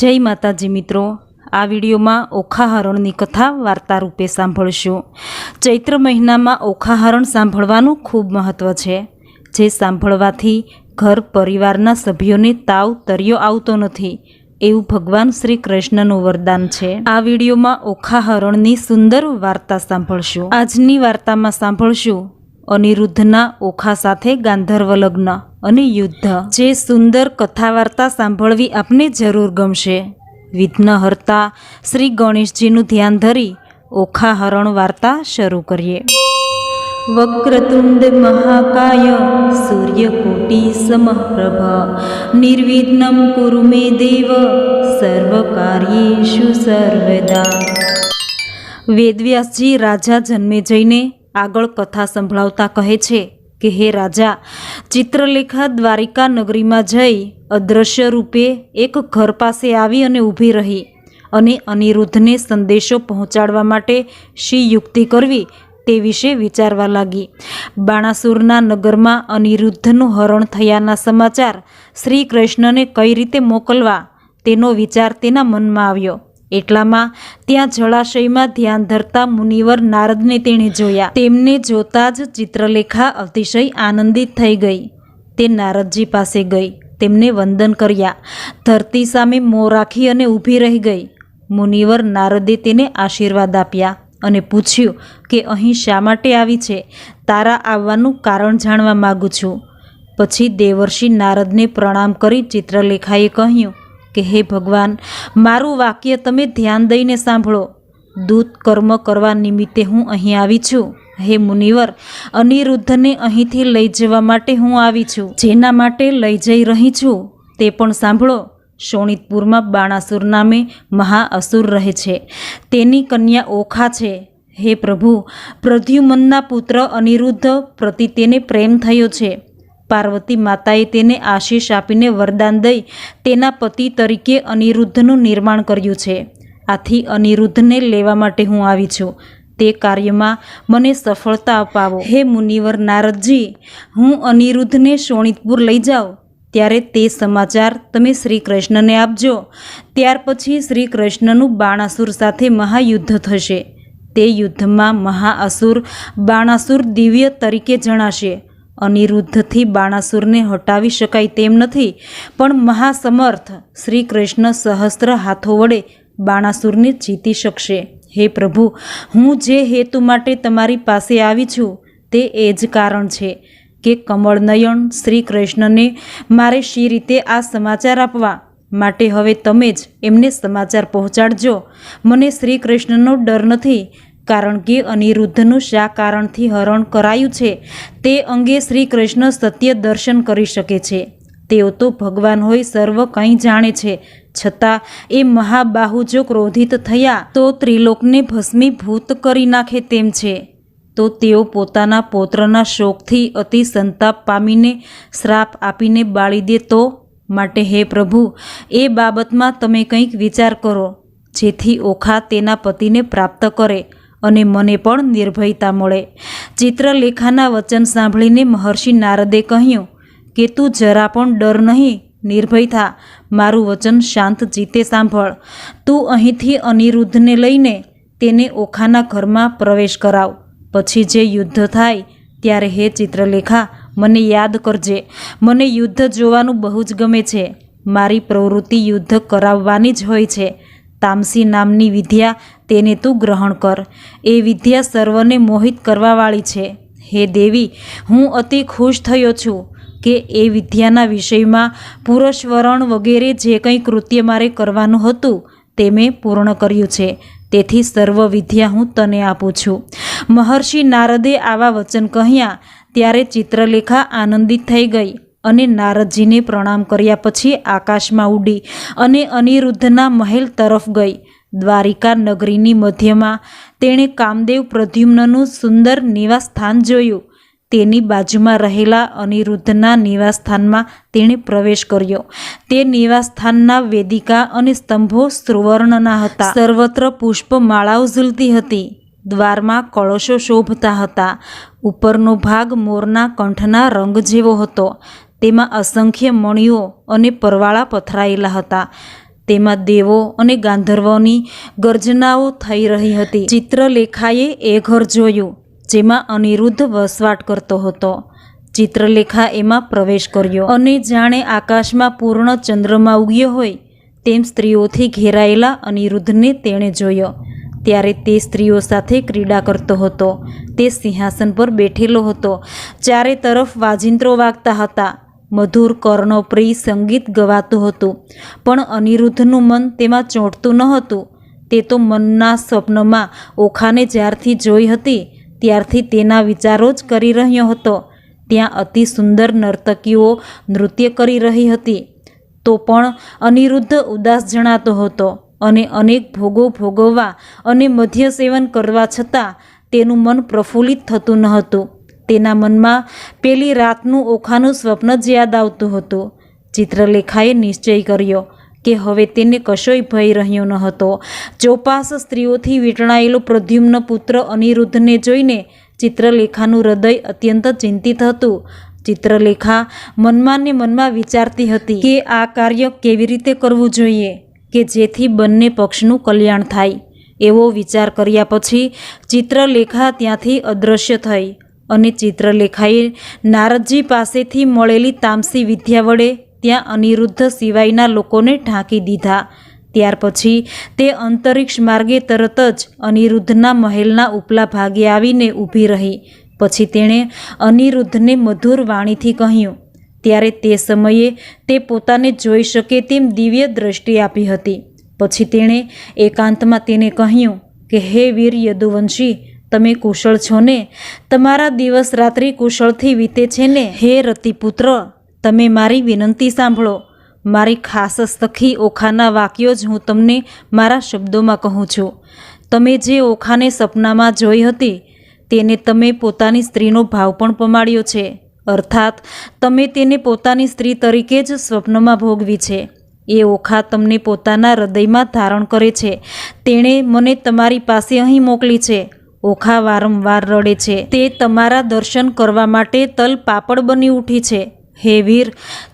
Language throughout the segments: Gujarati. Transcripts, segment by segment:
જય માતાજી મિત્રો, આ વિડીયોમાં ઓખાહરણની કથા વાર્તા રૂપે સાંભળશું. ચૈત્ર મહિનામાં ઓખાહરણ સાંભળવાનું ખૂબ મહત્ત્વ છે. જે સાંભળવાથી ઘર પરિવારના સભ્યોને તાવ તર્યો આવતો નથી. એવું ભગવાન શ્રી કૃષ્ણનું વરદાન છે. આ વિડીયોમાં ઓખાહરણની સુંદર વાર્તા સાંભળશું. આજની વાર્તામાં સાંભળશું અનિરુદ્ધના ઓખા સાથે ગાંધર્વ લગ્ન. અને યુદ્ધ. જે સુંદર કથા વાર્તા સાંભળવી આપને જરૂર ગમશે. વિઘ્નહર્તા શ્રી ગણેશજીનું ધ્યાન ધરી ઓખાહરણ વાર્તા શરૂ કરીએ. વક્રતુંડ મહાકાય સૂર્યકોટી સમપ્રભ નિર્વિઘ્નમ કુરુ મે દેવ સર્વકાર્યેષુ સર્વદા. વેદવ્યાસજી રાજા જન્મે જઈને આગળ કથા સંભળાવતા કહે છે કે હે રાજા, ચિત્રલેખા દ્વારિકા નગરીમાં જઈ અદૃશ્ય રૂપે એક ઘર પાસે આવી અને ઊભી રહી અને અનિરુદ્ધને સંદેશો પહોંચાડવા માટે શી યુક્તિ કરવી તે વિશે વિચારવા લાગી. બાણાસુરના નગરમાં અનિરુદ્ધનું હરણ થયાના સમાચાર શ્રી કૃષ્ણને કઈ રીતે મોકલવા તેનો વિચાર તેના મનમાં આવ્યો. એટલામાં ત્યાં જળાશયમાં ધ્યાન ધરતા મુનિવર નારદને તેણે જોયા. તેમને જોતા જ ચિત્રલેખા અતિશય આનંદિત થઈ ગઈ. તે નારદજી પાસે ગઈ. તેમને વંદન કર્યા. ધરતી સામે મોં રાખી અને ઊભી રહી ગઈ. મુનિવર નારદે તેને આશીર્વાદ આપ્યા અને પૂછ્યું કે અહીં શા માટે આવી છે? તારા આવવાનું કારણ જાણવા માગું છું. પછી દેવર્ષિ નારદને પ્રણામ કરી ચિત્રલેખાએ કહ્યું કે, હે ભગવાન, મારું વાક્ય તમે ધ્યાન દઈને સાંભળો. દૂત કર્મ કરવા નિમિત્તે હું અહીં આવી છું. હે મુનિવર, અનિરુદ્ધને અહીંથી લઈ જવા માટે હું આવી છું. જેના માટે લઈ જઈ રહી છું, તે પણ સાંભળો. શોણિતપુરમાં બાણાસુર નામે મહાઅસુર રહે છે. તેની કન્યા ઓખા છે. હે પ્રભુ, પ્રદ્યુમનના પુત્ર અનિરુદ્ધ પ્રતિ તેને પ્રેમ થયો છે. પાર્વતી માતાએ તેને આશીષ આપીને વરદાન દઈ તેના પતિ તરીકે અનિરુદ્ધનું નિર્માણ કર્યું છે. આથી અનિરુદ્ધને લેવા માટે હું આવી છું. તે કાર્યમાં મને સફળતા અપાવો. હે મુનિવર નારદજી, હું અનિરુદ્ધને શોણિતપુર લઈ જાઉં. ત્યારે તે સમાચાર તમે શ્રી કૃષ્ણને આપજો. ત્યાર પછી શ્રી કૃષ્ણનું બાણાસુર સાથે મહાયુદ્ધ થશે. તે યુદ્ધમાં મહાઅસુર બાણાસુર દિવ્ય તરીકે જણાશે. અનિરુદ્ધથી બાણાસુરને હટાવી શકાય તેમ નથી, પણ મહાસમર્થ શ્રી કૃષ્ણ સહસ્ત્ર હાથો વડે બાણાસુરને જીતી શકશે. હે પ્રભુ, હું જે હેતુ માટે તમારી પાસે આવી છું, તે એ જ કારણ છે કે કમળનયન શ્રી કૃષ્ણને મારે શી રીતે આ સમાચાર આપવા? માટે હવે તમે જ એમને સમાચાર પહોંચાડજો. મને શ્રી કૃષ્ણનો ડર નથી કારણ કે અનિરુદ્ધનું શા કારણથી હરણ કરાયું છે, તે અંગે શ્રી કૃષ્ણ સત્ય દર્શન કરી શકે છે. તેઓ તો ભગવાન હોય સર્વ કંઈ જાણે છે. છતાં એ મહાબાહુ જો ક્રોધિત થયા, તો ત્રિલોકને ભસ્મીભૂત કરી નાખે તેમ છે. તો તેઓ પોતાના પૌત્રના શોકથી અતિ સંતાપ પામીને શ્રાપ આપીને બાળી દે તો? માટે હે પ્રભુ, એ બાબતમાં તમે કંઈક વિચાર કરો, જેથી ઓખા તેના પતિને પ્રાપ્ત કરે. અને મને પણ નિર્ભયતા મળે. ચિત્રલેખાના વચન સાંભળીને મહર્ષિ નારદે કહ્યું, કે તું જરા પણ ડર નહીં, નિર્ભય થા. મારું વચન શાંત જીતે સાંભળ. તું અહીંથી અનિરુદ્ધને લઈને તેને ઓખાના ઘરમાં પ્રવેશ કરાવ. પછી જે યુદ્ધ થાય ત્યારે હે ચિત્રલેખા, મને યાદ કરજે. મને યુદ્ધ જોવાનું બહુ જ ગમે છે. મારી પ્રવૃત્તિ યુદ્ધ કરાવવાની જ હોય છે. તામસી નામની વિદ્યા તેને તું ગ્રહણ કર. એ વિદ્યા સર્વને મોહિત કરવાવાળી છે. હે દેવી, હું અતિ ખુશ થયો છું કે એ વિદ્યાના વિષયમાં પુરસ્વરણ વગેરે જે કંઈ કૃત્ય મારે કરવાનું હતું તે મેં પૂર્ણ કર્યું છે. તેથી સર્વ વિદ્યા હું તને આપું છું. મહર્ષિ નારદે આવા વચન કહ્યા, ત્યારે ચિત્રલેખા આનંદિત થઈ ગઈ. અને નારદજીને પ્રણામ કર્યા પછી આકાશમાં ઉડી અને અનિરુદ્ધના મહેલ તરફ ગઈ. દ્વારિકા નગરીની મધ્યમાં તેણે કામદેવ પ્રદ્યુમ્નનું સુંદર નિવાસસ્થાન જોયું. તેની બાજુમાં રહેલા અનિરુદ્ધના નિવાસસ્થાનમાં તેણે પ્રવેશ કર્યો. તે નિવાસસ્થાનના વેદિકા અને સ્તંભો સુવર્ણના હતા. સર્વત્ર પુષ્પમાળાઓ ઝૂલતી હતી. દ્વારમાં કળશો શોભતા હતા. ઉપરનો ભાગ મોરના કંઠના રંગ જેવો હતો. તેમાં અસંખ્ય મણીઓ અને પરવાળા પથરાયેલા હતા. તેમાં દેવો અને ગાંધર્વોની ગર્જનાઓ થઈ રહી હતી. ચિત્રલેખાએ એ ઘર જોયું, જેમાં અનિરુદ્ધ વસવાટ કરતો હતો. ચિત્રલેખા એમાં પ્રવેશ કર્યો અને જાણે આકાશમાં પૂર્ણ ચંદ્રમાં ઉગ્યો હોય, તેમ સ્ત્રીઓથી ઘેરાયેલા અનિરુદ્ધને તેણે જોયો. ત્યારે તે સ્ત્રીઓ સાથે ક્રીડા કરતો હતો. તે સિંહાસન પર બેઠેલો હતો. ચારે તરફ વાજિંત્રો વાગતા હતા. મધુર કર્ણપ્રિય સંગીત ગવાતું હતું. પણ અનિરુદ્ધનું મન તેમાં ચોંટતું ન હતું. તે તો મનના સ્વપ્નમાં ઓખાને જ્યારથી જોઈ હતી, ત્યારથી તેના વિચારો જ કરી રહ્યો હતો. ત્યાં અતિ સુંદર નર્તકીઓ નૃત્ય કરી રહી હતી. તો પણ અનિરુદ્ધ ઉદાસ જણાતો હતો અને અનેક ભોગો ભોગવવા અને મધ્ય સેવન કરવા છતાં તેનું મન પ્રફુલ્લિત થતું ન હતું. તેના મનમાં પેલી રાતનું ઓખાનું સ્વપ્ન જ યાદ આવતું હતું. ચિત્રલેખાએ નિશ્ચય કર્યો કે હવે તેને કશોય ભય રહ્યો ન હતો. ચોપાસ સ્ત્રીઓથી વીંટણાયેલો પ્રદ્યુમ્ન પુત્ર અનિરુદ્ધને જોઈને ચિત્રલેખાનું હૃદય અત્યંત ચિંતિત હતું. ચિત્રલેખા મનમાં ને મનમાં વિચારતી હતી કે આ કાર્ય કેવી રીતે કરવું જોઈએ કે જેથી બંને પક્ષનું કલ્યાણ થાય. એવો વિચાર કર્યા પછી ચિત્રલેખા ત્યાંથી અદૃશ્ય થઈ. અને ચિત્રલેખાએ નારદજી પાસેથી મળેલી તામસી વિદ્યા વડે ત્યાં અનિરુદ્ધ સિવાયના લોકોને ઢાંકી દીધા. ત્યાર પછી તે અંતરિક્ષ માર્ગે તરત જ અનિરુદ્ધના મહેલના ઉપલા ભાગે આવીને ઊભી રહી. પછી તેણે અનિરુદ્ધને મધુર વાણીથી કહ્યું, ત્યારે તે સમયે તે પોતાને જોઈ શકે તેમ દિવ્ય દ્રષ્ટિ આપી હતી. પછી તેણે એકાંતમાં તેને કહ્યું કે, હે વીર યદુવંશી તમે કુશળ છો ને? તમારા દિવસ રાત્રિ કુશળથી વીતે છે ને? હે રતિપુત્ર, તમે મારી વિનંતી સાંભળો. મારી ખાસ સખી ઓખાના વાક્યો જ હું તમને મારા શબ્દોમાં કહું છું. તમે જે ઓખાને સપનામાં જોઈ હતી, તેને તમે પોતાની સ્ત્રીનો ભાવ પણ પમાડ્યો છે. અર્થાત, તમે તેને પોતાની સ્ત્રી તરીકે જ સ્વપ્નમાં ભોગવી છે. એ ઓખા તમને પોતાના હૃદયમાં ધારણ કરે છે. તેણે મને તમારી પાસે અહીં મોકલી છે. ઓખા વારંવાર રડે છે. તે તમારા દર્શન કરવા માટે તલ પાપડ બની ઉઠી છે. હે વીર,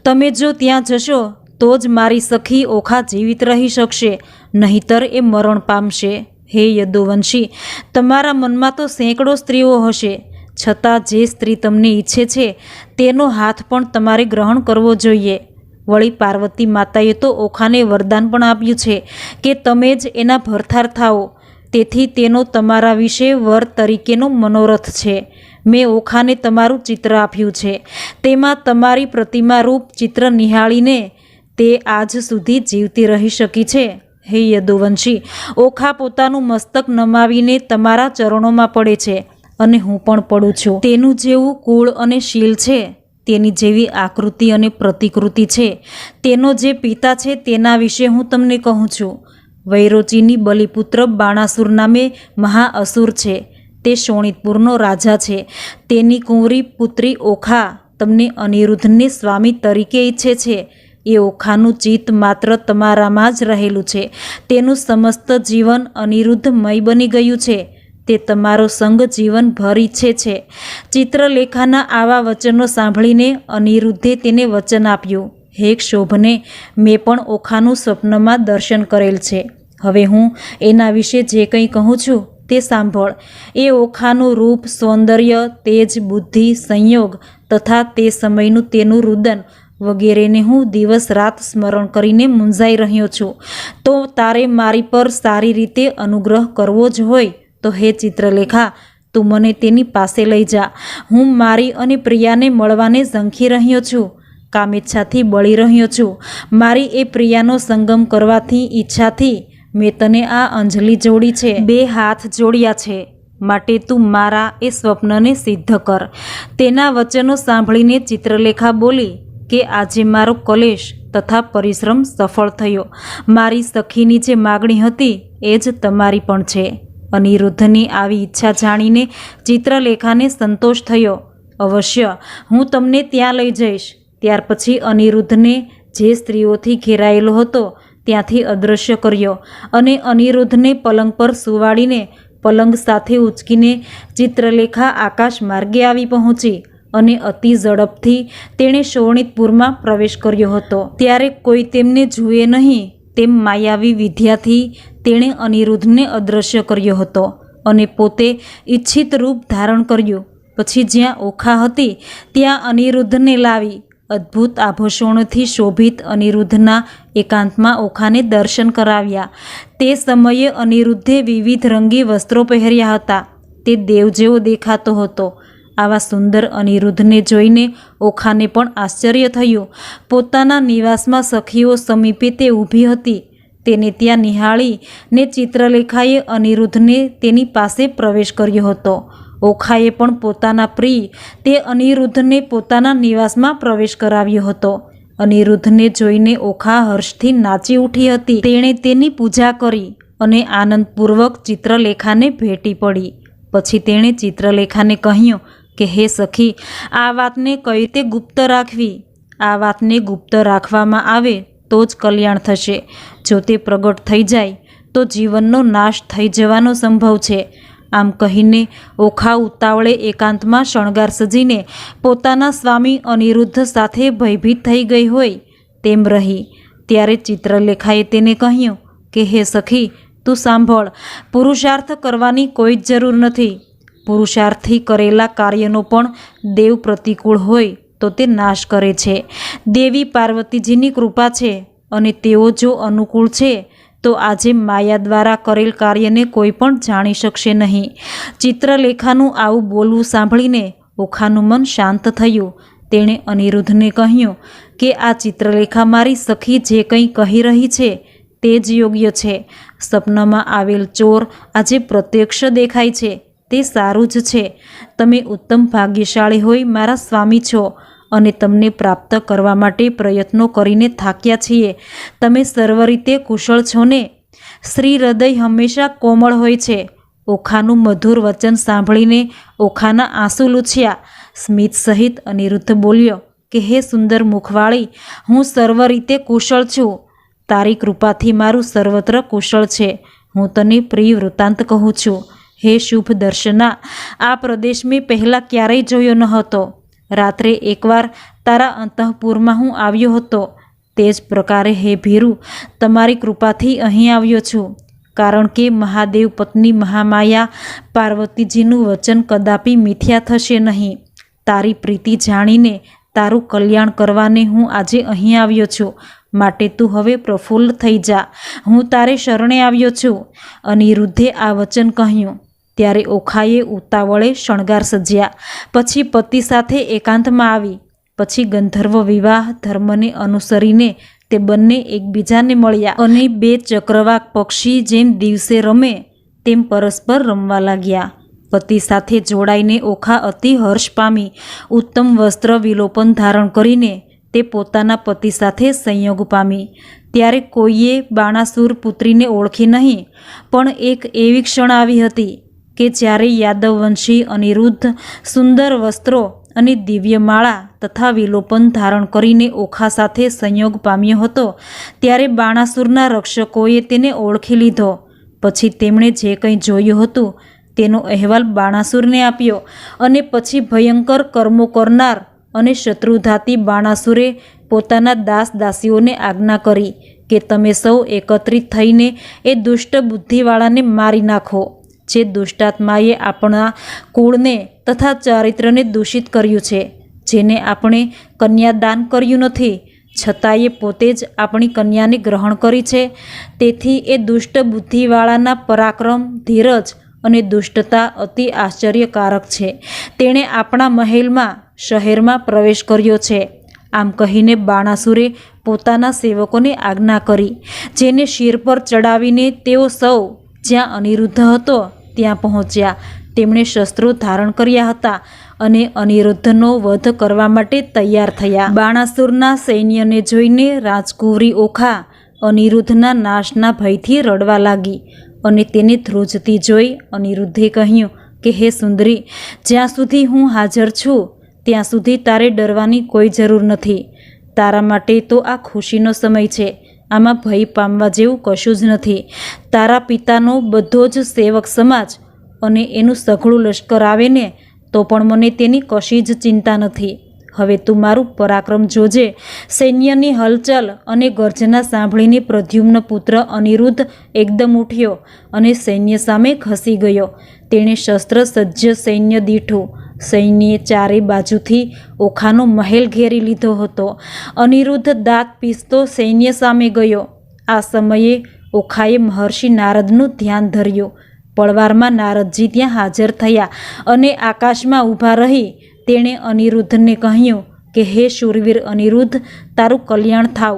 તમે જો ત્યાં જશો, તો જ મારી સખી ઓખા જીવિત રહી શકશે, નહીતર એ મરણ પામશે. હે યદુવંશી, તમારા મનમાં તો સેંકડો સ્ત્રીઓ હશે. છતાં જે સ્ત્રી તમને ઈચ્છે છે, તેનો હાથ પણ તમારે ગ્રહણ કરવો જોઈએ. વળી પાર્વતી માતાએ તો ઓખાને વરદાન પણ આપ્યું છે કે તમે જ એના ભરથાર થાઓ. તેથી તેનો તમારા વિશે વર તરીકેનો મનોરથ છે. મેં ઓખાને તમારું ચિત્ર આપ્યું છે. તેમાં તમારી પ્રતિમા રૂપ ચિત્ર નિહાળીને તે આજ સુધી જીવતી રહી શકી છે. હે યદુવંશી, ઓખા પોતાનું મસ્તક નમાવીને તમારા ચરણોમાં પડે છે અને હું પણ પડું છું. તેનું જેવું કુળ અને શીલ છે, તેની જેવી આકૃતિ અને પ્રતિકૃતિ છે. તેનો જે પિતા છે તેના વિશે હું તમને કહું છું. વૈરોચીની બલિપુત્ર બાણાસુર નામે મહાઅસુર છે. તે શોણિતપુરનો રાજા છે. તેની કુંવરી પુત્રી ઓખા તમને અનિરુદ્ધને સ્વામી તરીકે ઈચ્છે છે. એ ઓખાનું ચિત્ત માત્ર તમારામાં જ રહેલું છે. તેનું સમસ્ત જીવન અનિરુદ્ધમય બની ગયું છે. તે તમારો સંગ જીવનભર ઈચ્છે છે. ચિત્રલેખાના આવા વચનો સાંભળીને અનિરુદ્ધે તેને વચન આપ્યું. હે ક્ષોભને મેં પણ ઓખાનું સ્વપ્નમાં દર્શન કરેલ છે. હવે હું એના વિશે જે કંઈ કહું છું તે સાંભળ. એ ઓખાનું રૂપ, સૌંદર્ય, તેજ, બુદ્ધિ, સંયોગ તથા તે સમયનું તેનું રુદન વગેરેને હું દિવસ રાત સ્મરણ કરીને મૂંઝાઈ રહ્યો છું. તો તારે મારી પર સારી રીતે અનુગ્રહ કરવો જ હોય તો હે ચિત્રલેખા, તું મને તેની પાસે લઈ જા. હું મારી અને પ્રિયાને મળવાને ઝંખી રહ્યો છું. કામેચ્છાથી બળી રહ્યો છું. મારી એ પ્રિયાનો સંગમ કરવાથી, ઈચ્છાથી મેં તને આ અંજલિ જોડી છે. બે હાથ જોડ્યા છે. માટે તું મારા એ સ્વપ્નને સિદ્ધ કર. તેના વચનો સાંભળીને ચિત્રલેખા બોલી કે આજે મારો કલેશ તથા પરિશ્રમ સફળ થયો. મારી સખીની જે માગણી હતી એ જ તમારી પણ છે. અનિરુદ્ધની આવી ઈચ્છા જાણીને ચિત્રલેખાને સંતોષ થયો. અવશ્ય, હું તમને ત્યાં લઈ જઈશ. ત્યાર પછી અનિરુદ્ધને જે સ્ત્રીઓથી ઘેરાયેલો હતો ત્યાંથી અદૃશ્ય કર્યો અને અનિરુદ્ધને પલંગ પર સુવાડીને પલંગ સાથે ઉચકીને ચિત્રલેખા આકાશ માર્ગે આવી પહોંચી અને અતિ ઝડપથી તેણે શોણિતપુરમાં પ્રવેશ કર્યો હતો. ત્યારે કોઈ તેમને જુએ નહીં તેમ માયાવી વિદ્યાથી તેણે અનિરુદ્ધને અદૃશ્ય કર્યો હતો અને પોતે ઈચ્છિત રૂપ ધારણ કર્યું. પછી જ્યાં ઓખા હતી ત્યાં અનિરુદ્ધને લાવી અદ્ભુત આભૂષણોથી શોભિત અનિરુદ્ધના એકાંતમાં ઓખાને દર્શન કરાવ્યા. તે સમયે અનિરુદ્ધે વિવિધ રંગી વસ્ત્રો પહેર્યા હતા. તે દેવ જેવો દેખાતો હતો. આવા સુંદર અનિરુદ્ધને જોઈને ઓખાને પણ આશ્ચર્ય થયું. પોતાના નિવાસમાં સખીઓ સમીપે તે ઊભી હતી. તેને ત્યાં નિહાળી ને ચિત્રલેખાએ અનિરુદ્ધને તેની પાસે પ્રવેશ કર્યો હતો. ઓખાએ પણ પોતાના પ્રિય, તે અનિરુદ્ધને પોતાના નિવાસમાં પ્રવેશ કરાવ્યો હતો. અનિરુદ્ધને જોઈને ઓખા હર્ષથી નાચી ઉઠી હતી. તેણે તેની પૂજા કરી અને આનંદપૂર્વક ચિત્રલેખાને ભેટી પડી. પછી તેણે ચિત્રલેખાને કહ્યું કે, હે સખી, આ વાતને કઈ રીતે ગુપ્ત રાખવી? આ વાતને ગુપ્ત રાખવામાં આવે તો જ કલ્યાણ થશે. જો તે પ્રગટ થઈ જાય, તો જીવનનો નાશ થઈ જવાનો સંભવ છે. આમ કહીને ઓખા ઉતાવળે એકાંતમાં શણગાર સજીને પોતાના સ્વામી અનિરુદ્ધ સાથે ભયભીત થઈ ગઈ હોય તેમ રહી. ત્યારે ચિત્રલેખાએ તેને કહ્યું કે, હે સખી, તું સાંભળ, પુરુષાર્થ કરવાની કોઈ જ જરૂર નથી. પુરુષાર્થથી કરેલા કાર્યનો પણ દેવ પ્રતિકૂળ હોય તો તે નાશ કરે છે. દેવી પાર્વતીજીની કૃપા છે અને તેઓ જો અનુકૂળ છે તો આજે માયા દ્વારા કરેલ કાર્યને કોઈ પણ જાણી શકશે નહીં. ચિત્રલેખાનું આવું બોલવું સાંભળીને ઓખાનું મન શાંત થયું. તેણે અનિરુદ્ધને કહ્યું કે, આ ચિત્રલેખા મારી સખી જે કંઈ કહી રહી છે તે જ યોગ્ય છે. સપનામાં આવેલ ચોર આજે પ્રત્યક્ષ દેખાય છે. તે સારું જ છે. તમે ઉત્તમ ભાગ્યશાળી હોય મારા સ્વામી છો. અને તમને પ્રાપ્ત કરવા માટે પ્રયત્નો કરીને થાક્યા છીએ. તમે સર્વ રીતે કુશળ છો ને? શ્રી હૃદય હંમેશા કોમળ હોય છે. ઓખાનું મધુર વચન સાંભળીને ઓખાના આંસુ લૂછ્યા. સ્મિત સહિત અનિરુદ્ધ બોલ્યો, કે હે સુંદર મુખવાળી, હું સર્વ રીતે કુશળ છું. તારી કૃપાથી મારું સર્વત્ર કુશળ છે. હું તને પ્રિય વૃત્તાંત કહું છું. હે શુભ દર્શના, આ પ્રદેશ મેં પહેલાં ક્યારેય જોયો ન હતો. રાત્રે એકવાર તારા અંતઃપુરમાં હું આવ્યો હતો. તે જ પ્રકારે હે ભીરુ, તમારી કૃપાથી અહીં આવ્યો છું. કારણ કે મહાદેવ પત્ની મહામાયા પાર્વતીજીનું વચન કદાપી મિથ્યા થશે નહીં. તારી પ્રીતિ જાણીને તારું કલ્યાણ કરવાને હું આજે અહીં આવ્યો છું. માટે તું હવે પ્રફુલ્લ થઈ જા. હું તારે શરણે આવ્યો છું. અનિરુદ્ધે આ વચન કહ્યું. ત્યારે ઓખાએ ઉતાવળે શણગાર સજ્યા પછી પતિ સાથે એકાંતમાં આવી. પછી ગંધર્વ વિવાહ ધર્મને અનુસરીને તે બંને એકબીજાને મળ્યા અને બે ચક્રવાક પક્ષી જેમ દિવસે રમે તેમ પરસ્પર રમવા લાગ્યા. પતિ સાથે જોડાઈને ઓખા અતિ હર્ષ પામી. ઉત્તમ વસ્ત્ર વિલોપન ધારણ કરીને તે પોતાના પતિ સાથે સંયોગ પામી. ત્યારે કોઈએ બાણાસુર પુત્રીને ઓળખી નહીં, પણ એક એવી ક્ષણ આવી હતી કે જ્યારે યાદવવંશી અનિરુદ્ધ સુંદર વસ્ત્રો અને દિવ્ય માળા તથા વિલોપન ધારણ કરીને ઓખા સાથે સંયોગ પામ્યો હતો, ત્યારે બાણાસુરના રક્ષકોએ તેને ઓળખી લીધો. પછી તેમણે જે કંઈ જોયું હતું, તેનો અહેવાલ બાણાસુરને આપ્યો અને પછી ભયંકર કર્મો કરનાર અને શત્રુધાતી બાણાસુરે પોતાના દાસ દાસીઓને આજ્ઞા કરી કે તમે સૌ એકત્રિત થઈને એ દુષ્ટ બુદ્ધિવાળાને મારી નાખો. જે દુષ્ટાત્માએ આપણા કુળને તથા ચારિત્રને દૂષિત કર્યું છે, જેને આપણે કન્યાદાન કર્યું નથી, છતાંય પોતે જ આપણી કન્યાને ગ્રહણ કરી છે. તેથી એ દુષ્ટ બુદ્ધિવાળાના પરાક્રમ, ધીરજ અને દુષ્ટતા અતિ આશ્ચર્યકારક છે. તેણે આપણા મહેલમાં, શહેરમાં પ્રવેશ કર્યો છે. આમ કહીને બાણાસુરે પોતાના સેવકોને આજ્ઞા કરી, જેને શિર પર ચડાવીને તેઓ સૌ જ્યાં અનિરુદ્ધ હતો ત્યાં પહોંચ્યા. તેમણે શસ્ત્રો ધારણ કર્યા હતા અને અનિરુદ્ધનો વધ કરવા માટે તૈયાર થયા. બાણાસુરના સૈન્યને જોઈને રાજકુંવરી ઓખા અનિરુદ્ધના નાશના ભયથી રડવા લાગી અને તેને ધ્રુજતી જોઈ અનિરુદ્ધે કહ્યું કે, હે સુંદરી, જ્યાં સુધી હું હાજર છું, ત્યાં સુધી તારે ડરવાની કોઈ જરૂર નથી. તારા માટે તો આ ખુશીનો સમય છે. આમાં ભય પામવા જેવું કશું જ નથી. તારા પિતાનો બધો જ સેવક સમાજ અને એનું સઘળું લશ્કર આવે ને તો પણ મને તેની કશી જ ચિંતા નથી. હવે તું મારું પરાક્રમ જોજે. સૈન્યની હલચલ અને ગર્જના સાંભળીને પ્રદ્યુમ્ન પુત્ર અનિરુદ્ધ એકદમ ઉઠ્યો અને સૈન્ય સામે ખસી ગયો. તેણે શસ્ત્ર સજ્જ સૈન્ય દીઠું સૈન્યે ચારે બાજુથી ઓખાનો મહેલ ઘેરી લીધો હતો. અનિરુદ્ધ દાંત પીસતો સૈન્ય સામે ગયો. આ સમયે ઓખાએ મહર્ષિ નારદનું ધ્યાન ધર્યું. પળવારમાં નારદજી ત્યાં હાજર થયા અને આકાશમાં ઊભા રહી તેણે અનિરુદ્ધને કહ્યું કે, હે શૂરવીર અનિરુદ્ધ, તારું કલ્યાણ થાવ.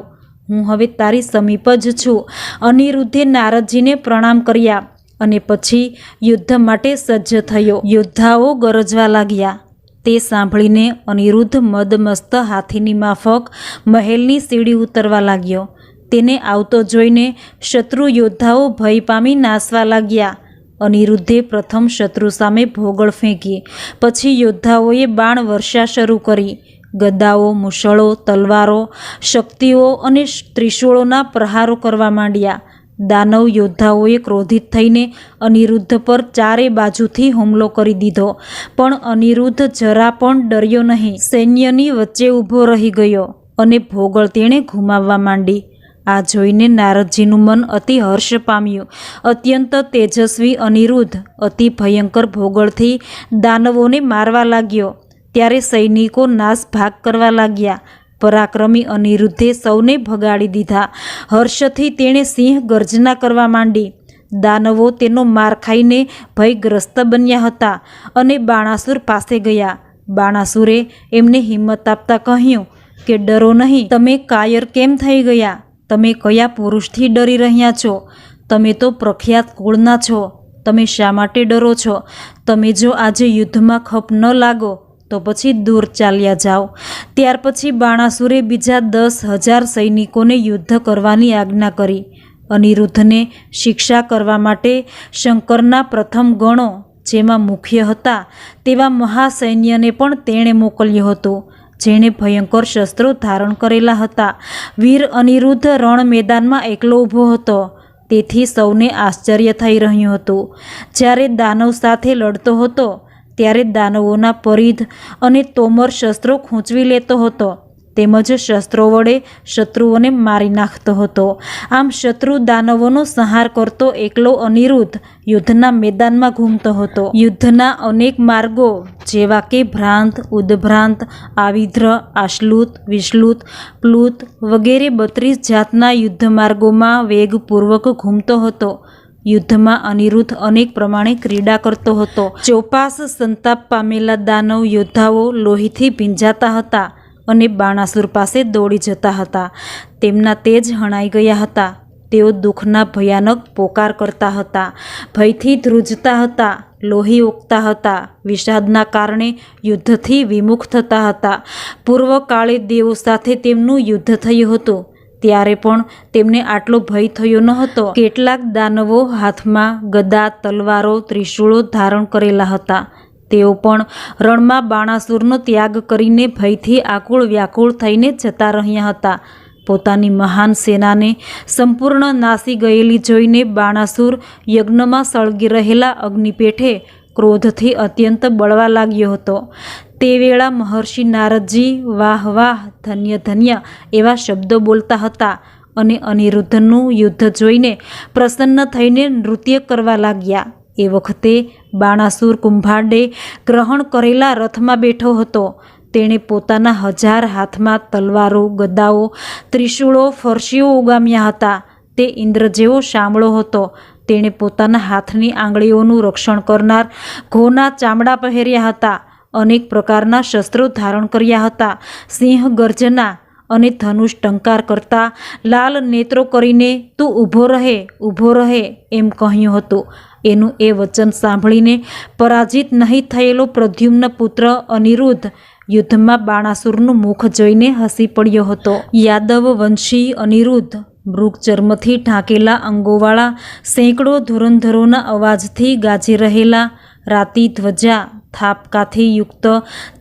હું હવે તારી સમીપ જ છું. અનિરુદ્ધે નારદજીને પ્રણામ કર્યા. અને પછી યુદ્ધ માટે સજ્જ થયો. યોદ્ધાઓ ગરજવા લાગ્યા. તે સાંભળીને અનિરુદ્ધ મદમસ્ત હાથીની માફક મહેલની સીડી ઉતરવા લાગ્યો. તેને આવતો જોઈને શત્રુ યોદ્ધાઓ ભય પામી નાસવા લાગ્યા. અનિરુદ્ધે પ્રથમ શત્રુ સામે ભોગળ ફેંકી. પછી યોદ્ધાઓએ બાણ વર્ષા શરૂ કરી. ગદાઓ, મુશળો, તલવારો, શક્તિઓ અને ત્રિશૂળોના પ્રહારો કરવા માંડ્યા. દાનવ યોદ્ધાઓએ ક્રોધિત થઈને અનિરુદ્ધ પર ચારે બાજુથી હુમલો કરી દીધો. પણ અનિરુદ્ધ જરા પણ ડર્યો નહીં. સૈન્યની વચ્ચે ઊભો રહી ગયો અને ભોગળ તેણે ઘુમાવવા માંડી. આ જોઈને નારદજીનું મન અતિ હર્ષ પામ્યું. અત્યંત તેજસ્વી અનિરુદ્ધ અતિ ભયંકર ભોગળથી દાનવોને મારવા લાગ્યો. ત્યારે સૈનિકો નાશ ભાગ કરવા લાગ્યા. પરાક્રમી અનિરુદ્ધે સૌને ભગાડી દીધા. હર્ષથી તેણે સિંહ ગર્જના કરવા માંડી. દાનવો તેનો માર ખાઈને ભયગ્રસ્ત બન્યા હતા અને બાણાસુર પાસે ગયા. બાણાસુરે એમને હિંમત આપતા કહ્યું કે, ડરો નહીં, તમે કાયર કેમ થઈ ગયા? તમે કયા પુરુષથી ડરી રહ્યા છો? તમે તો પ્રખ્યાત કુળના છો. તમે શા માટે ડરો છો? તમે જો આજે યુદ્ધમાં ખપ ન લાગો તો પછી દૂર ચાલ્યા જાઓ. ત્યાર પછી બાણાસુરે બીજા દસ હજાર સૈનિકોને યુદ્ધ કરવાની આજ્ઞા કરી. અનિરુદ્ધને શિક્ષા કરવા માટે શંકરના પ્રથમ ગણો, જેમાં મુખ્ય હતા, તેવા મહાસૈન્યને પણ તેણે મોકલ્યો હતો, જેણે ભયંકર શસ્ત્રો ધારણ કરેલા હતા. વીર અનિરુદ્ધ રણ મેદાનમાં એકલો ઊભો હતો. તેથી સૌને આશ્ચર્ય થઈ રહ્યું હતું. જ્યારે દાનવ સાથે લડતો હતો ત્યારે દાનવોના પરિધ અને તોમર શસ્ત્રો ખૂંચવી લેતો હતો. તેમજ શસ્ત્રો વડે શત્રુઓને મારી નાખતો હતો. આમ શત્રુ દાનવોનો સંહાર કરતો એકલો અનિરુદ્ધ યુદ્ધના મેદાનમાં ઘૂમતો હતો. યુદ્ધના અનેક માર્ગો જેવા કે ભ્રાંત, ઉદભ્રાંત આવિધ્ર આશ્લુત, વિશ્લુત, પ્લુત વગેરે બત્રીસ જાતના યુદ્ધ માર્ગોમાં વેગપૂર્વક ઘૂમતો હતો. યુદ્ધમાં અનિરુદ્ધ અનેક પ્રમાણે ક્રીડા કરતો હતો. ચોપાસ, સંતાપ પામેલા દાનવ યોદ્ધાઓ લોહીથી ભીંજાતા હતા અને બાણાસુર પાસે દોડી જતા હતા. તેમના તેજ હણાઈ ગયા હતા. તેઓ દુઃખના ભયાનક પોકાર કરતા હતા. ભયથી ધ્રુજતા હતા. લોહી ઓકતા હતા. વિષાદના કારણે યુદ્ધથી વિમુખ થતા હતા. પૂર્વકાળે દેવો સાથે તેમનું યુદ્ધ થયું હતું. ત્યારે પણ તેમને આટલો ભય થયો ન હતો. કેટલાક દાનવો હાથમાં ગદા, તલવારો, ત્રિશૂળો ધારણ કરેલા હતા. તેઓ પણ રણમાં બાણાસુરનો ત્યાગ કરીને ભયથી આકુળ વ્યાકુળ થઈને જતા રહ્યા હતા. પોતાની મહાન સેનાને સંપૂર્ણ નાસી ગયેલી જોઈને બાણાસુર યજ્ઞમાં સળગી રહેલા અગ્નિપેઠે ક્રોધથી અત્યંત બળવા લાગ્યો હતો. તે વેળા મહર્ષિ નારદજી વાહ વાહ ધન્ય ધન્ય એવા શબ્દો બોલતા હતા અને અનિરુદ્ધનું યુદ્ધ જોઈને પ્રસન્ન થઈને નૃત્ય કરવા લાગ્યા. એ વખતે બાણાસુર કુંભાંડે ગ્રહણ કરેલા રથમાં બેઠો હતો. તેણે પોતાના હજાર હાથમાં તલવારો, ગદાઓ, ત્રિશૂળો, ફરશીઓ ઉગામ્યા હતા. તે ઇન્દ્ર જેવો શામળો હતો. તેણે પોતાના હાથની આંગળીઓનું રક્ષણ કરનાર ઘોના ચામડા પહેર્યા હતા. અનેક પ્રકારના શસ્ત્રો ધારણ કર્યા હતા. સિંહ ગર્જના અને ધનુષ ટંકાર કરતા લાલ નેત્રો કરીને, તું ઊભો રહે ઊભો રહે, એમ કહ્યું હતું. એનું એ વચન સાંભળીને પરાજિત નહીં થયેલો પ્રદ્યુમ્ન પુત્ર અનિરુદ્ધ યુદ્ધમાં બાણાસુરનું મુખ જોઈને હસી પડ્યો હતો. યાદવ વંશી અનિરુદ્ધ, મૃગચર્મથી ઢાંકેલા અંગોવાળા સેંકડો ધુરંધરોના અવાજથી ગાજી રહેલા રાતી ધ્વજા થાપકાથી યુક્ત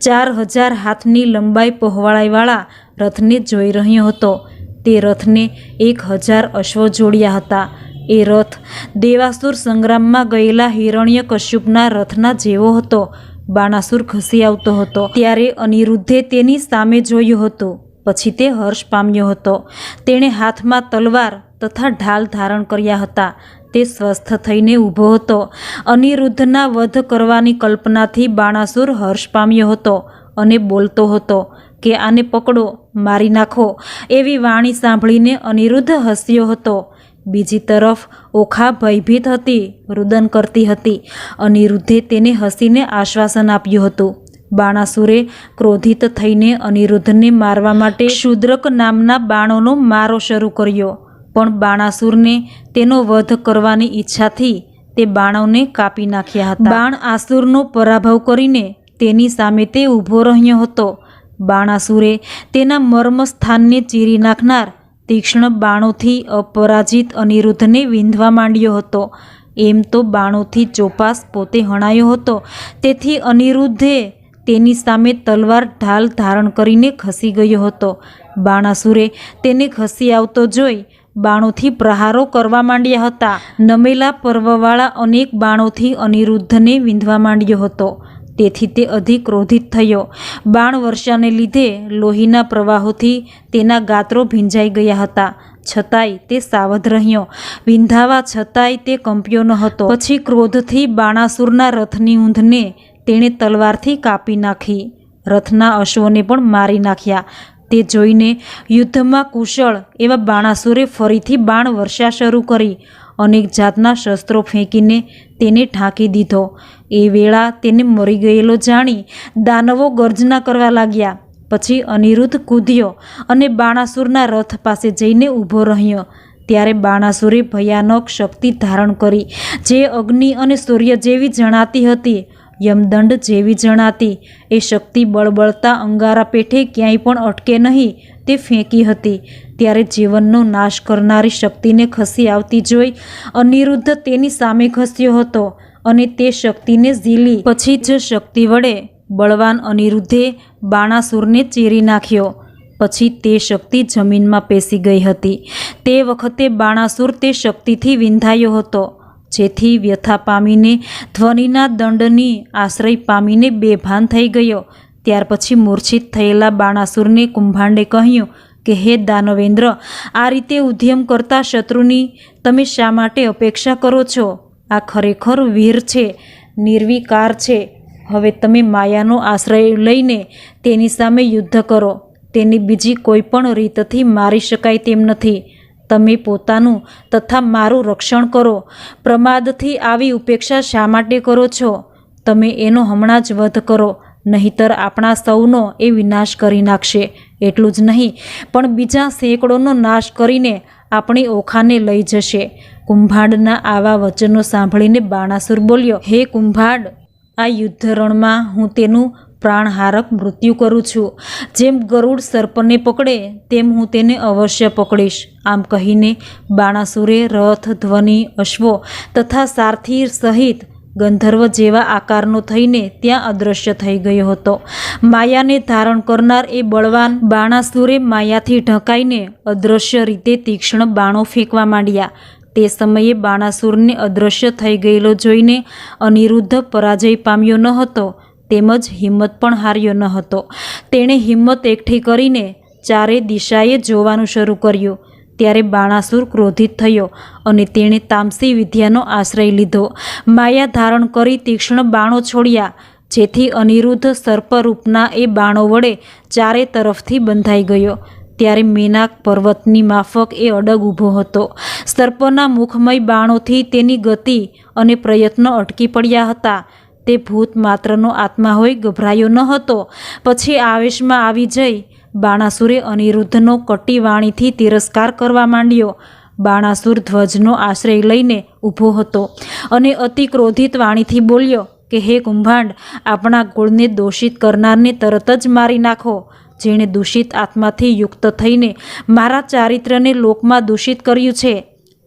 ચાર હજાર હાથની લંબાઈ પહોળાઈવાળા રથને જોઈ રહ્યો હતો. તે રથને એક હજાર અશ્વ જોડ્યા હતા. એ રથ દેવાસુર સંગ્રામમાં ગયેલા હિરણ્ય કશ્યપના રથના જેવો હતો. બાણાસુર ઘસી આવતો હતો. ત્યારે અનિરુદ્ધે તેની સામે જોયું હતું. પછી તે હર્ષ પામ્યો હતો. તેણે હાથમાં તલવાર તથા ઢાલ ધારણ કર્યા હતા. તે સ્વસ્થ થઈને ઊભો હતો. અનિરુદ્ધના વધ કરવાની કલ્પનાથી બાણાસુર હર્ષ પામ્યો હતો અને બોલતો હતો કે, આને પકડો, મારી નાખો. એવી વાણી સાંભળીને અનિરુદ્ધ હસ્યો હતો. બીજી તરફ ઓખા ભયભીત હતી, રુદન કરતી હતી. અનિરુદ્ધે તેને હસીને આશ્વાસન આપ્યું હતું. બાણાસુરે ક્રોધિત થઈને અનિરુદ્ધને મારવા માટે શૂદ્રક નામના બાણોનો મારો શરૂ કર્યો. પણ બાણાસુરને તેનો વધ કરવાની ઈચ્છાથી તે બાણવને કાપી નાખ્યા હતા. બાણ આસુરનો પરાભવ કરીને તેની સામે તે ઊભો રહ્યો હતો. બાણાસુરે તેના મર્મ સ્થાનને ચીરી નાખનાર તીક્ષ્ણ બાણોથી અપરાજિત અનિરુદ્ધને વિંધવા માંડ્યો હતો. એમ તો બાણોથી ચોપાસ પોતે હણાયો હતો. તેથી અનિરુદ્ધે તેની સામે તલવાર ઢાલ ધારણ કરીને ખસી ગયો હતો. બાણાસુરે તેને ખસી આવતો જોઈ બાણોથી પ્રહારો કરવા માંડ્યા હતા. નમેલા પર્વવાળા અનેક બાણોથી અનિરુદ્ધને વિંધવા માંડ્યો હતો. તેથી તે અધિક ક્રોધિત થયો. બાણ વર્ષાને લીધે લોહીના પ્રવાહોથી તેના ગાત્રો ભીંજાઈ ગયા હતા. છતાંય તે સાવધ રહ્યો. વિંધાવા છતાંય તે કંપ્યો ન હતો. પછી ક્રોધથી બાણાસુરના રથની ઊંધને તેણે તલવારથી કાપી નાખી. રથના અશ્વને પણ મારી નાખ્યા. તે જોઈને યુદ્ધમાં કુશળ એવા બાણાસુરે ફરીથી બાણ વર્ષા શરૂ કરી. અનેક જાતના શસ્ત્રો ફેંકીને તેને ઢાંકી દીધો. એ વેળા તેને મરી ગયેલો જાણી દાનવો ગર્જના કરવા લાગ્યા. પછી અનિરુદ્ધ કૂદ્યો અને બાણાસુરના રથ પાસે જઈને ઊભો રહ્યો. ત્યારે બાણાસુરે ભયાનક શક્તિ ધારણ કરી, જે અગ્નિ અને સૂર્ય જેવી જણાતી હતી. યમદંડ જેવી જણાતી. એ શક્તિ બળબળતા અંગારા પેઠે ક્યાંય પણ અટકે નહીં, તે ફેંકી હતી. ત્યારે જીવનનો નાશ કરનારી શક્તિને ખસી આવતી જોઈ અનિરુદ્ધ તેની સામે ખસ્યો હતો અને તે શક્તિને ઝીલી. પછી જ શક્તિ વડે બળવાન અનિરુદ્ધે બાણાસુરને ચીરી નાખ્યો. પછી તે શક્તિ જમીનમાં પેસી ગઈ હતી. તે વખતે બાણાસુર તે શક્તિથી વિંધાયો હતો. જેથી વ્યથા પામીને, ધ્વનિના દંડની આશ્રય પામીને બેભાન થઈ ગયો. ત્યાર પછી મૂર્છિત થયેલા બાણાસુરને કુંભાંડે કહ્યું કે, હે દાનવેન્દ્ર, આ રીતે ઉદ્યમ કરતા શત્રુની તમે શા માટે અપેક્ષા કરો છો? આ ખરેખર વીર છે, નિર્વિકાર છે. હવે તમે માયાનો આશ્રય લઈને તેની સામે યુદ્ધ કરો. તેની બીજી કોઈ પણ રીતથી મારી શકાય તેમ નથી. તમે પોતાનું તથા મારું રક્ષણ કરો. પ્રમાદથી આવી ઉપેક્ષા શા માટે કરો છો? તમે એનો હમણાં જ વધ કરો, નહીતર આપણા સૌનો એ વિનાશ કરી નાખશે. એટલું જ નહીં, પણ બીજા સેંકડોનો નાશ કરીને આપણી ઓખાને લઈ જશે. કુંભાંડના આવા વચનો સાંભળીને બાણાસુર બોલ્યો, હે કુંભાંડ, આ યુદ્ધ રણમાં હું તેનું પ્રાણહારક મૃત્યુ કરું છું. જેમ ગરુડ સર્પને પકડે, તેમ હું તેને અવશ્ય પકડીશ. આમ કહીને બાણાસુરે રથ, ધ્વનિ, અશ્વો તથા સારથી સહિત ગંધર્વ જેવા આકારનો થઈને ત્યાં અદૃશ્ય થઈ ગયો હતો. માયાને ધારણ કરનાર એ બળવાન બાણાસુરે માયાથી ઢંકાઈને અદૃશ્ય રીતે તીક્ષ્ણ બાણો ફેંકવા માંડ્યા. તે સમયે બાણાસુરને અદૃશ્ય થઈ ગયેલો જોઈને અનિરુદ્ધ પરાજય પામ્યો ન હતો. તેમજ હિંમત પણ હાર્યો ન હતો. તેણે હિંમત એકઠી કરીને ચારે દિશાએ જોવાનું શરૂ કર્યું. ત્યારે બાણાસુર ક્રોધિત થયો અને તેણે તામસી વિદ્યાનો આશ્રય લીધો. માયા ધારણ કરી તીક્ષ્ણ બાણો છોડ્યા, જેથી અનિરુદ્ધ સર્પરૂપના એ બાણો વડે ચારે તરફથી બંધાઈ ગયો. ત્યારે મેનાક પર્વતની માફક એ અડગ ઊભો હતો. સર્પના મુખમય બાણોથી તેની ગતિ અને પ્રયત્નો અટકી પડ્યા હતા. તે ભૂત માત્રનો આત્મા હોય, ગભરાયો ન હતો. પછી આવેશમાં આવી જઈ બાણાસુરે અનિરુદ્ધનો કટી વાણીથી તિરસ્કાર કરવા માંડ્યો. બાણાસુર ધ્વજનો આશ્રય લઈને ઊભો હતો અને અતિ ક્રોધિત વાણીથી બોલ્યો, કે હે કુંભાંડ, આપણા ગુણને દોષિત કરનારને તરત જ મારી નાખો. જેણે દૂષિત આત્માથી યુક્ત થઈને મારા ચારિત્રને લોકમાં દૂષિત કર્યું છે.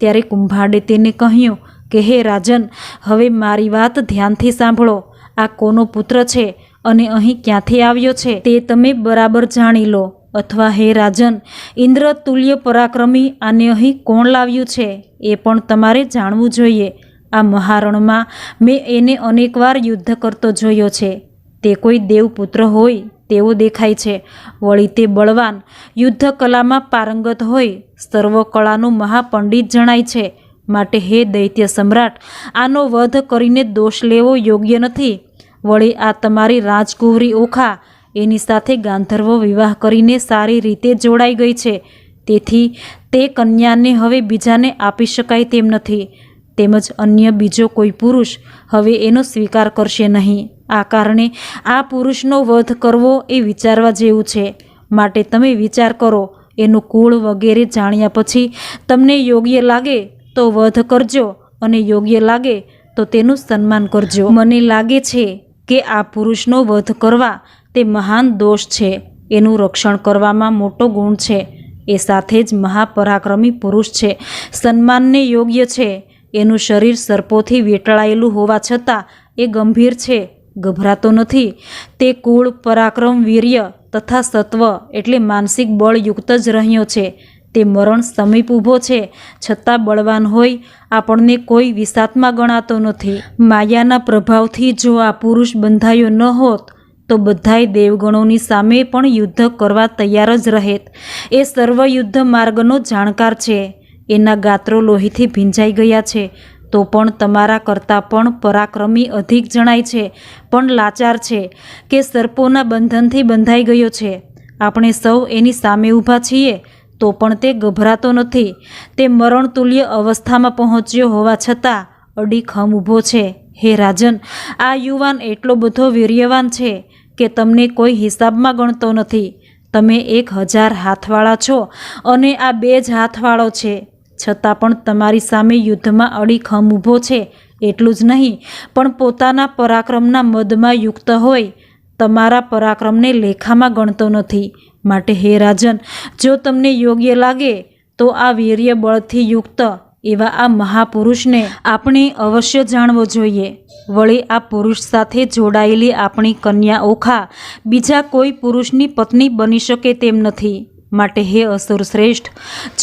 ત્યારે કુંભાંડે તેને કહ્યું કે હે રાજન, હવે મારી વાત ધ્યાનથી સાંભળો. આ કોનો પુત્ર છે અને અહીં ક્યાંથી આવ્યો છે તે તમે બરાબર જાણી લો. અથવા હે રાજન, ઇન્દ્ર તુલ્ય પરાક્રમી આને અહીં કોણ લાવ્યું છે એ પણ તમારે જાણવું જોઈએ. આ મહારણમાં મેં એને અનેકવાર યુદ્ધ કરતો જોયો છે. તે કોઈ દેવપુત્ર હોય તેવો દેખાય છે. વળી તે બળવાન યુદ્ધ કલામાં પારંગત હોય સર્વ કળાનો મહાપંડિત જણાય છે. માટે હે દૈત્ય સમ્રાટ, આનો વધ કરીને દોષ લેવો યોગ્ય નથી. વળી આ તમારી રાજકુંવરી ઓખા, એની સાથે ગાંધર્વ વિવાહ કરીને સારી રીતે જોડાઈ ગઈ છે. તેથી તે કન્યાને હવે બીજાને આપી શકાય તેમ નથી. તેમજ અન્ય બીજો કોઈ પુરુષ હવે એનો સ્વીકાર કરશે નહીં. આ કારણે આ પુરુષનો વધ કરવો એ વિચારવા જેવું છે. માટે તમે વિચાર કરો, એનું કુળ વગેરે જાણ્યા પછી તમને યોગ્ય લાગે તો વધ કરજો અને યોગ્ય લાગે તો તેનું સન્માન કરજો. મને લાગે છે કે આ પુરુષનો વધ કરવા તે મહાન દોષ છે. એનું રક્ષણ કરવામાં મોટો ગુણ છે. એ સાથે જ મહાપરાક્રમી પુરુષ છે. સન્માનને યોગ્ય છે. એનું શરીર સર્પોથી વેટળાયેલું હોવા છતાં એ ગંભીર છે. ગભરાતો નથી. તે કુળ પરાક્રમ વીર્ય તથા સત્વ એટલે માનસિક બળયુક્ત જ રહ્યો છે. તે મરણ સમીપ ઊભો છે. છતાં બળવાન હોય, આપણને કોઈ વિષાત્મા ગણાતો નથી. માયાના પ્રભાવથી જો આ પુરુષ બંધાયો ન હોત, તો બધાય દેવગણોની સામે પણ યુદ્ધ કરવા તૈયાર જ રહેત. એ સર્વ યુદ્ધ માર્ગનો જાણકાર છે. એના ગાત્રો લોહીથી ભીંજાઈ ગયા છે. તો પણ તમારા કરતાં પણ પરાક્રમી અધિક જણાય છે. પણ લાચાર છે કે સર્પોના બંધનથી બંધાઈ ગયો છે. આપણે સૌ એની સામે ઊભા છીએ. તો પણ તે ગભરાતો નથી. તે મરણતુલ્ય અવસ્થામાં પહોંચ્યો હોવા છતાં અડીખમ ઊભો છે. હે રાજન, આ યુવાન એટલો બધો વીર્યવાન છે કે તમને કોઈ હિસાબમાં ગણતો નથી. તમે એક હજાર હાથવાળા છો અને આ બે જ હાથવાળો છે. છતાં પણ તમારી સામે યુદ્ધમાં અડીખમ ઊભો છે એટલું જ નહીં, પણ પોતાના પરાક્રમના મદમાં યુક્ત હોય. તમારા પરાક્રમને લેખામાં ગણતો નથી. માટે હે રાજન, જો તમને યોગ્ય લાગે, તો આ વીર્ય બળથી યુક્ત એવા આ મહાપુરુષને આપણે અવશ્ય જાણવો જોઈએ. વળી આ પુરુષ સાથે જોડાયેલી આપણી કન્યા ઓખા બીજા કોઈ પુરુષની પત્ની બની શકે તેમ નથી. માટે હે અસુર શ્રેષ્ઠ,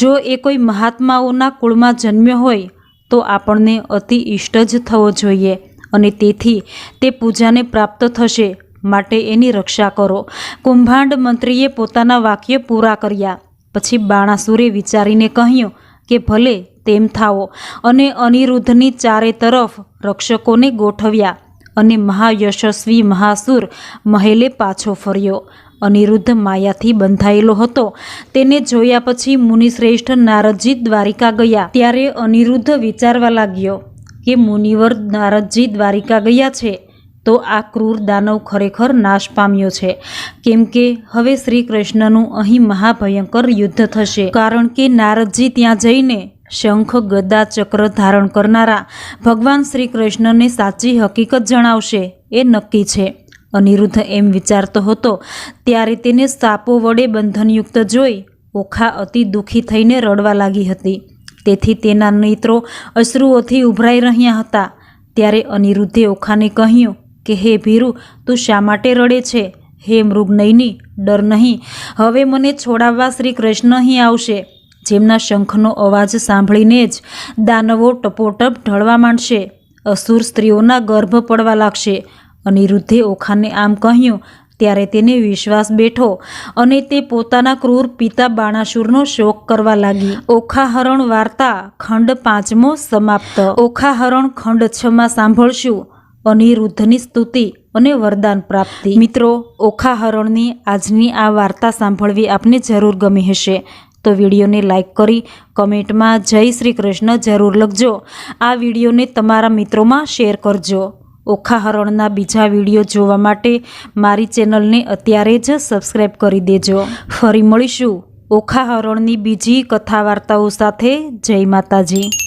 જો એ કોઈ મહાત્માઓના કુળમાં જન્મ્યો હોય, તો આપણને અતિ ઇષ્ટ જ થવો જોઈએ અને તેથી તે પૂજાને પ્રાપ્ત થશે માટે એની રક્ષા કરો. કુંભાંડ મંત્રીએ પોતાના વાક્ય પૂરા કર્યા. પછી બાણાસુરે વિચારીને કહ્યું કે ભલે તેમ થાવો અને અનિરુદ્ધની ચારે તરફ રક્ષકોને ગોઠવ્યા અને મહાયશસ્વી મહાસુર મહેલે પાછો ફર્યો. અનિરુદ્ધ માયાથી બંધાયેલો હતો. તેને જોયા પછી મુનિશ્રેષ્ઠ નારદજી દ્વારિકા ગયા. ત્યારે અનિરુદ્ધ વિચારવા લાગ્યો કે મુનિવર નારદજી દ્વારિકા ગયા છે. તો આ ક્રૂર દાનવ ખરેખર નાશ પામ્યો છે. કેમ કે હવે શ્રી કૃષ્ણનું અહીં મહાભયંકર યુદ્ધ થશે. કારણ કે નારદજી ત્યાં જઈને શંખ, ગદા, ચક્ર ધારણ કરનારા ભગવાન શ્રી કૃષ્ણને સાચી હકીકત જણાવશે એ નક્કી છે. અનિરુદ્ધ એમ વિચારતો હતો, ત્યારે તેને સાપો વડે બંધનયુક્ત જોઈ ઓખા અતિ દુઃખી થઈને રડવા લાગી હતી. તેથી તેના નેત્રો અશ્રુઓથી ઉભરાઈ રહ્યા હતા. ત્યારે અનિરુદ્ધે ઓખાને કહ્યું કે હે ભીરુ, તું શા માટે રડે છે? હે મૃગનયની, ડર નહીં. હવે મને છોડાવવા શ્રી કૃષ્ણ અહીં આવશે. જેમના શંખનો અવાજ સાંભળીને જ દાનવો ટપોટપ ઢળવા માંડશે. અસુર સ્ત્રીઓના ગર્ભ પડવા લાગશે. અનિરુદ્ધે ઓખાને આમ કહ્યું, ત્યારે તેને વિશ્વાસ બેઠો. અને તે પોતાના ક્રૂર પિતા બાણાસુરનો શોક કરવા લાગી. ઓખાહરણ વાર્તા ખંડ પાંચમો સમાપ્ત. ઓખાહરણ ખંડ છમાં સાંભળશું. અનિરુદ્ધની સ્તુતિ અને વરદાન પ્રાપ્તિ. મિત્રો ઓખાહરણની આજની આ વાર્તા સાંભળવી આપને જરૂર ગમી હશે. તો વિડીયોને લાઈક કરી કમેન્ટમાં જય શ્રી કૃષ્ણ જરૂર લખજો. આ વિડીયોને તમારા મિત્રોમાં શેર કરજો. ઓખાહરણના બીજા વીડિયો જોવા માટે મારી ચેનલને અત્યારે જ સબસ્ક્રાઈબ કરી દેજો. ફરી મળીશું ઓખાહરણની બીજી કથા વાર્તાઓ સાથે. જય માતાજી.